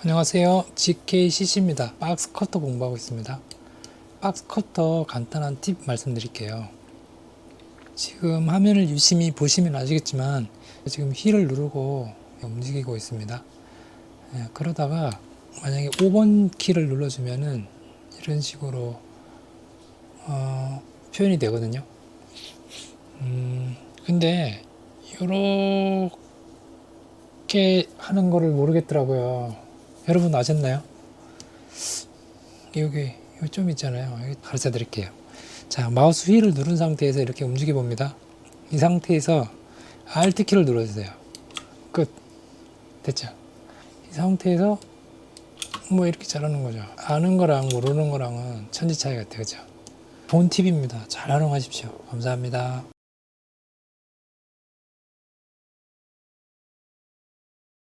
안녕하세요. GKCC입니다. 박스 커터 공부하고 있습니다. 박스 커터 간단한 팁 말씀드릴게요. 지금 화면을 유심히 보시면 아시겠지만 지금 휠을 누르고 움직이고 있습니다. 예, 그러다가 만약에 5번 키를 눌러주면은 이런 식으로 어, 표현이 되거든요. 음, 근데 이렇게 하는 거를 모르겠더라고요. 여러분 아셨나요? 여기 좀 있잖아요. 여기 가르쳐 드릴게요. 자, 마우스 휠을 누른 상태에서 이렇게 움직여 봅니다. 이 상태에서 Alt 키를 눌러주세요. 끝. 됐죠? 이 상태에서 뭐 이렇게 잘하는 거죠. 아는 거랑 모르는 거랑은 천지 차이 같아요. 그죠? 본 팁입니다. 잘 활용하십시오. 감사합니다.